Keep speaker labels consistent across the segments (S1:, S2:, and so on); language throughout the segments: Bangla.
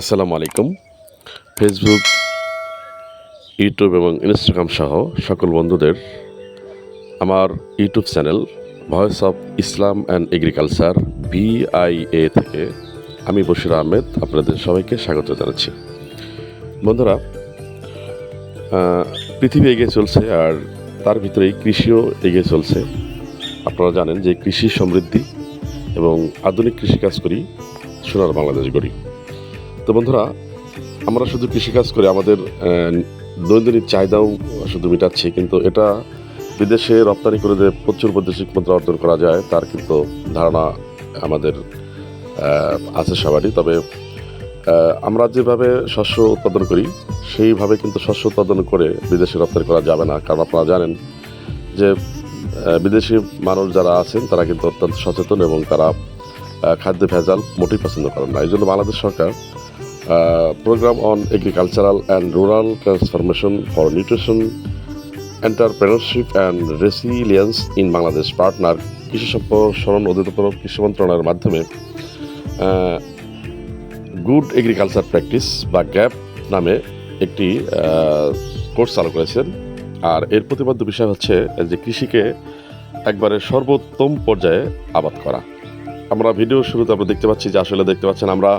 S1: আসসালামু আলাইকুম। ফেসবুক ইউটিউব এবং ইনস্টাগ্রাম সহ সকল বন্ধুদের আমার YouTube channel voice of Islam and agriculture VIA থেকে আমি বশির আহমেদ আপনাদের সবাইকে স্বাগত জানাচ্ছি। বন্ধুরা পৃথিবী এগিয়ে চলছে আর তার ভিতরেই কৃষিও এগিয়ে চলছে। আপনারা জানেন যে কৃষি সমৃদ্ধি এবং আধুনিক কৃষিকাজ করি, সোনার বাংলাদেশ গড়ি। তো বন্ধুরা, আমরা শুধু কৃষিকাজ করে আমাদের দৈনন্দিন চাহিদাও শুধু মেটাচ্ছি, কিন্তু এটা বিদেশে রপ্তানি করে যে প্রচুর বৈদেশিক মুদ্রা অর্জন করা যায়, তার কিন্তু ধারণা আমাদের আছে সবারই। তবে আমরা যেভাবে শস্য উৎপাদন করি, সেইভাবে কিন্তু শস্য উৎপাদন করে বিদেশে রপ্তানি করা যাবে না। কারণ আপনারা জানেন যে বিদেশি মানুষ যারা আছেন, তারা কিন্তু অত্যন্ত সচেতন এবং তারা খাদ্য ভেজাল মোটেই পছন্দ করেন না। এই জন্য বাংলাদেশ সরকার program on agricultural and rural transformation for nutrition entrepreneurship and resilience in Bangladesh partner কৃষি সম্প্রসারণ অধিদপ্তর কৃষি মন্ত্রণালয়ের মাধ্যমে গুড এগ্রিকালচার প্র্যাকটিস বা গ্যাপ নামে একটি কোর্স চালু করেছেন। আর এর প্রতিপাদ্য বিষয় হচ্ছে যে কৃষিকে একবারে সর্বোত্তম পর্যায়ে আবাদ করা। আমরা ভিডিও শুরুতে আমরা দেখতে পাচ্ছি যে আসলে দেখতে পাচ্ছেন আমরা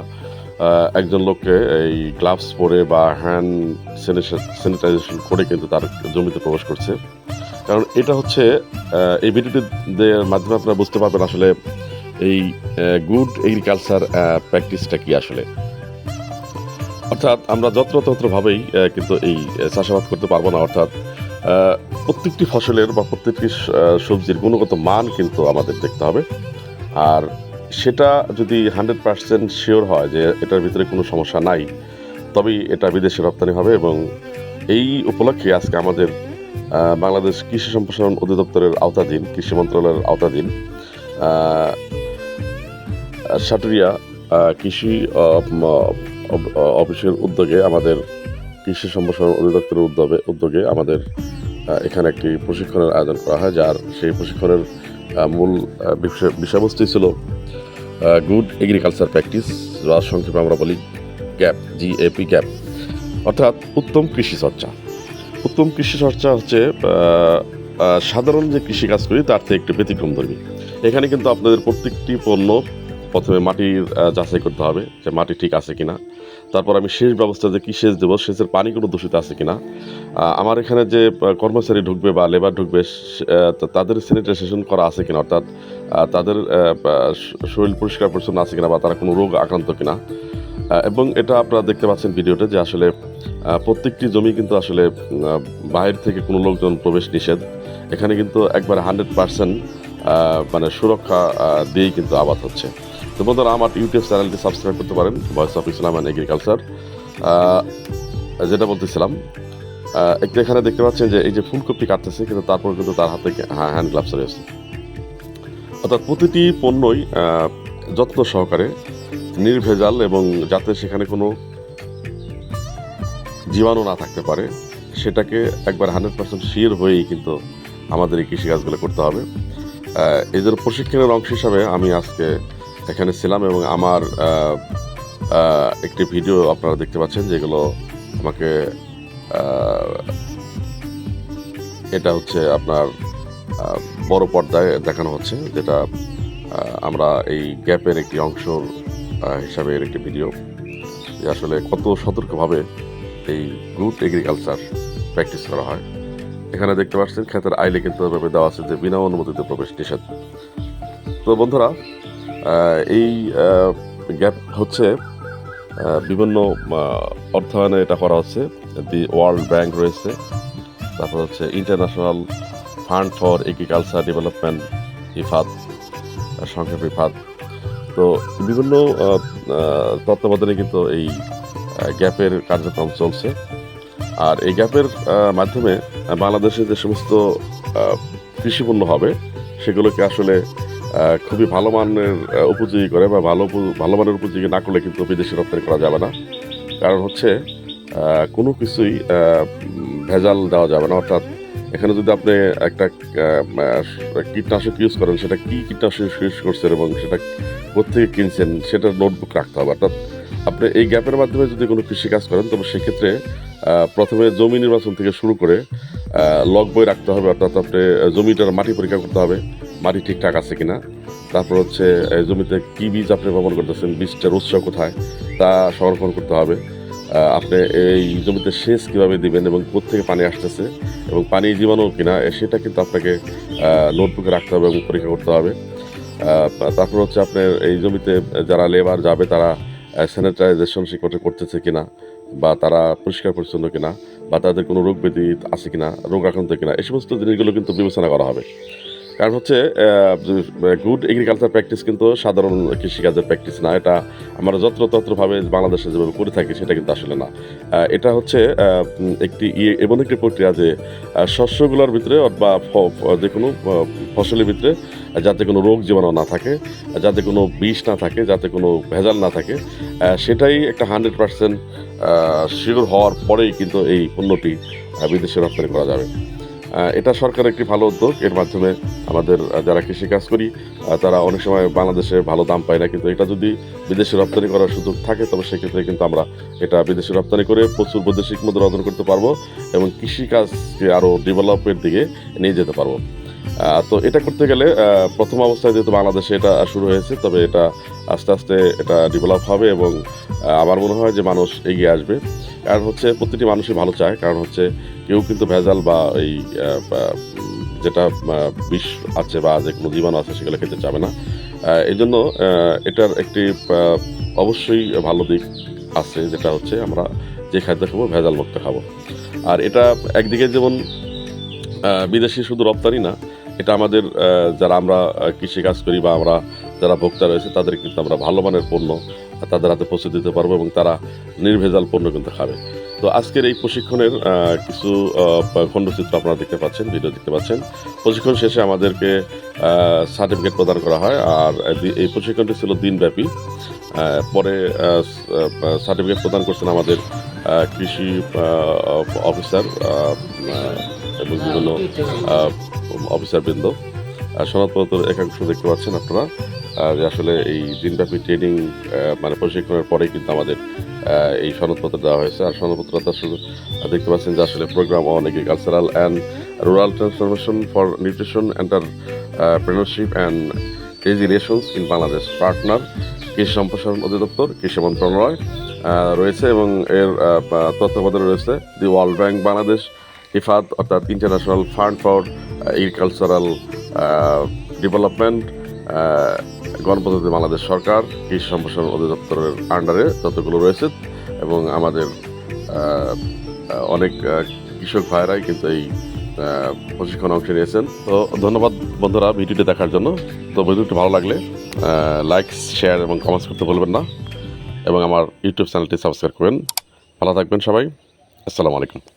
S1: একজন লোককে এই গ্লাভস পরে বা হ্যান্ড স্যানিটাইজেশন করে কিন্তু তার জমিতে প্রবেশ করছে। কারণ এটা হচ্ছে এই ভিডিওটি দেওয়ার মাধ্যমে আপনারা বুঝতে পারবেন আসলে এই গুড এগ্রিকালচার প্র্যাকটিসটা কি আসলে। অর্থাৎ আমরা যত্রতত্রভাবেই আহ, কিন্তু এই চাষাবাদ করতে পারব না। অর্থাৎ প্রত্যেকটি ফসলের বা প্রত্যেকটি সবজির গুণগত মান কিন্তু আমাদের দেখতে হবে। আর সেটা যদি হান্ড্রেড পার্সেন্ট শিওর হয় যে এটার ভিতরে কোনো সমস্যা নাই, তবেই এটা বিদেশে রপ্তানি হবে এবং এই উপলক্ষে আজকে আমাদের বাংলাদেশ কৃষি সম্প্রসারণ অধিদপ্তরের আওতাধীন, কৃষি মন্ত্রণালয়ের আওতাধীন সাটুরিয়া কৃষি অফিসের উদ্যোগে আমাদের কৃষি সম্প্রসারণ অধিদপ্তরের উদ্যোগে উদ্যোগে আমাদের এখানে একটি প্রশিক্ষণের আয়োজন করা হয়, যার সেই প্রশিক্ষণের মূল বিষয়- বিষয়বস্তুই ছিল গুড এগ্রিকালচার প্র্যাকটিস বা সংক্ষেপে আমরা বলি গ্যাপ জিএপি গ্যাপ অর্থাৎ উত্তম কৃষি চর্চা। উত্তম কৃষি চর্চা হচ্ছে সাধারণ যে কৃষিকাজ করি তার থেকে একটু ব্যতিক্রম ধর্মী। এখানে কিন্তু আপনাদের প্রত্যেকটি পণ্য প্রথমে মাটির যাচাই করতে হবে যে মাটি ঠিক আছে কিনা। তারপর আমি সেচ ব্যবস্থা যে কী সেচ দেবো সেচের পানি কোনো দূষিত আছে কিনা? আহ, আমার এখানে যে কর্মচারী ঢুকবে বা লেবার ঢুকবে তাদের স্যানিটাইজেশন করা আছে কিনা? অর্থাৎ তাদের শরীর পরিষ্কার পরিচ্ছন্ন আছে কিনা বা তারা কোনো রোগ আক্রান্ত কিনা? এবং এটা আপনারা দেখতে পাচ্ছেন ভিডিওতে যে আসলে প্রত্যেকটি জমি কিন্তু আসলে বাইরে থেকে কোনো লোকজন প্রবেশ নিষেধ। এখানে কিন্তু একবারে হান্ড্রেড পার্সেন্ট মানে সুরক্ষা দিয়েই কিন্তু আবাদ হচ্ছে। তো বন্ধুরা, আমার ইউটিউব চ্যানেলটি সাবস্ক্রাইব করতে পারেন। Voice of Islam and agriculture যেটা বলতেছিলাম একটু এখানে দেখতে পাচ্ছেন যে এই যে ফুলকপি কাটতেছে, কিন্তু তারপর কিন্তু তার হাতে হ্যাঁ হ্যান্ড গ্লাভস রয়েছে অর্থাৎ প্রতিটি পণ্যই যত্ন সহকারে নির্ভেজাল এবং যাতে সেখানে কোনো জীবাণু না থাকতে পারে, সেটাকে একবার হান্ড্রেড পার্সেন্ট শিওর হয়েই কিন্তু আমাদের এই কৃষিকাজগুলো করতে হবে। এদের প্রশিক্ষণের অংশ হিসাবে আমি আজকে এখানে ছিলাম এবং আমার একটি ভিডিও আপনারা দেখতে পাচ্ছেন যেগুলো আমাকে এটা হচ্ছে আপনার বড় পর্দায় দেখানো হচ্ছে যেটা আমরা এই গ্যাপের একটি অংশ হিসাবে এর একটি ভিডিও। যে আসলে কত সতর্কভাবে এই গুড এগ্রিকালচার প্র্যাকটিস করা হয়। এখানে দেখতে পাচ্ছেন ক্ষেতের আইলে কিন্তু এভাবে দেওয়া আছে যে বিনা অনুমতিতে প্রবেশ নিষেধ। তো বন্ধুরা এই গ্যাপ হচ্ছে বিভিন্ন অর্থায়নে এটা করা হচ্ছে। দি ওয়ার্ল্ড ব্যাংক রয়েছে। তারপর হচ্ছে international fund for agriculture development IFAD সংক্ষেপে ইফাত তো বিভিন্ন তত্ত্বাবধানে কিন্তু এই গ্যাপের কার্যক্রম চলছে। আর এই গ্যাপের মাধ্যমে বাংলাদেশে যে সমস্ত কৃষিপণ্য হবে, সেগুলোকে আসলে খুবই ভালো মানের উপযোগী করে বা ভালো ভালো মানের উপযোগী না করলে কিন্তু বিদেশে রপ্তানি করা যাবে না। কারণ হচ্ছে কোনো কিছুই ভেজাল দেওয়া যাবে না। অর্থাৎ এখানে যদি আপনি একটা কীটনাশক ইউজ করেন, সেটা কী কীটনাশক ইউজ করছেন এবং সেটা কোথেকে কিনছেন, সেটার নোটবুক রাখতে হবে। অর্থাৎ আপনি এই গ্যাপের মাধ্যমে যদি কোনো কৃষিকাজ করেন, তবে সেক্ষেত্রে প্রথমে জমি নির্বাচন থেকে শুরু করে লগ বই রাখতে হবে। অর্থাৎ আপনি জমিটার মাটি পরীক্ষা করতে হবে। মাটি ঠিকঠাক আছে কিনা? তারপর হচ্ছে জমিতে কি বীজ আপনি বপন করতেছেন? বীজটার উৎস কোথায়? তা সংরক্ষণ করতে হবে। আপনি এই জমিতে সেচ কীভাবে দিবেন এবং কোথেকে পানি আসতেছে এবং পানি জীবাণু কিনা সেটা কিন্তু আপনাকে নোটবুকে রাখতে হবে এবং পরীক্ষা করতে হবে। তারপর হচ্ছে আপনার এই জমিতে যারা লেবার যাবে, তারা স্যানিটাইজেশন ঠিকমতো করতেছে কিনা বা তারা পরিষ্কার পরিচ্ছন্ন কিনা বা তাদের কোনো রোগ ব্যাধি আছে কিনা, রোগ আক্রান্ত কিনা এই সমস্ত জিনিসগুলো কিন্তু বিবেচনা করা হবে। কারণ হচ্ছে গুড এগ্রিকালচার প্র্যাকটিস কিন্তু সাধারণ কৃষিকাজের প্র্যাকটিস না। এটা আমরা যত্রতত্রভাবে বাংলাদেশে যেভাবে করে থাকি সেটা কিন্তু আসলে না। এটা হচ্ছে একটি ইয়ে এমন একটি প্রক্রিয়া যে শস্যগুলোর ভিতরে বা যে কোনো ফসলের ভিতরে যাতে কোনো রোগ জীবাণু না থাকে, যাতে কোনো বিষ না থাকে, যাতে কোনো ভেজাল না থাকে সেটাই একটা হান্ড্রেড পার্সেন্ট শিওর হওয়ার পরেই কিন্তু এই পণ্যটি বিদেশে রপ্তানি করা যাবে। এটা সরকারের একটি ভালো উদ্যোগ। এর মাধ্যমে আমাদের যারা কৃষিকাজ করি তারা অনেক সময় বাংলাদেশে ভালো দাম পায় না। কিন্তু এটা যদি বিদেশে রপ্তানি করার সুযোগ থাকে, তবে সেক্ষেত্রে কিন্তু আমরা এটা বিদেশে রপ্তানি করে প্রচুর বৈদেশিক মুদ্রা অর্জন করতে পারব এবং কৃষিকাজকে আরও ডেভেলপের দিকে নিয়ে যেতে পারব। তো এটা করতে গেলে প্রথম অবস্থায় যেহেতু বাংলাদেশে এটা শুরু হয়েছে, তবে এটা আস্তে আস্তে এটা ডেভেলপ হবে এবং আমার মনে হয় যে মানুষ এগিয়ে আসবে। কারণ হচ্ছে প্রতিটি মানুষই ভালো চায়, কারণ হচ্ছে কেউ কিন্তু ভেজাল বা এই যেটা বিষ আছে বা যে কোনো জীবাণু আছে সেগুলো খেতে চাবে না। এই জন্য এটার একটি অবশ্যই ভালো দিক আছে, যেটা হচ্ছে আমরা যে খাদ্য খাব, ভেজাল মুক্ত খাব। আর এটা একদিকে যেমন বিদেশি শুধু রপ্তানি না এটা আমাদের যারা আমরা কৃষিকাজ করি বা আমরা যারা ভোক্তা রয়েছে, তাদের কিন্তু আমরা ভালো মানের পণ্য তাদের হাতে পৌঁছে দিতে পারব এবং তারা নির্ভেজাল পণ্য কিন্তু খাবে। তো আজকের এই প্রশিক্ষণের কিছু খণ্ডচিত্র আপনারা দেখতে পাচ্ছেন, ভিডিও দেখতে পাচ্ছেন। প্রশিক্ষণ শেষে আমাদেরকে সার্টিফিকেট প্রদান করা হয় আর এই প্রশিক্ষণটি ছিল দিনব্যাপী। পরে সার্টিফিকেট প্রদান করছেন আমাদের কৃষি অফিসার বিভিন্ন অফিসার বৃন্দ সনদপত্র একাংশ দেখতে পাচ্ছেন আপনারা। যে আসলে এই দিনব্যাপী ট্রেনিং মানে প্রশিক্ষণের পরেই কিন্তু আমাদের এই সনদপত্র দেওয়া হয়েছে। আর সনদপত্রটা শুধু দেখতে পাচ্ছেন যে আসলে program on agricultural and rural transformation for nutrition entrepreneurship and resilience in Bangladesh partner কৃষি সম্প্রসারণ অধিদপ্তর, কৃষি মন্ত্রণালয় রয়েছে এবং এর তত্ত্বাবধানে রয়েছে the world bank Bangladesh IFAD অর্থাৎ international fund for agricultural development গণপ্রজাতন্ত্রী বাংলাদেশ সরকার কৃষি সম্প্রসারণ অধিদপ্তরের আন্ডারে যতগুলো রয়েছে এবং আমাদের আহ, আহ, অনেক কৃষক ভাইরাই কিন্তু এই প্রশিক্ষণে অংশ নিয়েছেন। তো ধন্যবাদ বন্ধুরা ভিডিওটি দেখার জন্য। তো ভিডিওটি ভালো লাগলে লাইক শেয়ার এবং কমেন্টস করতে বলবেন না। এবং আমার ইউটিউব চ্যানেলটি সাবস্ক্রাইব করবেন। ভালো থাকবেন সবাই। আসসালামু আলাইকুম।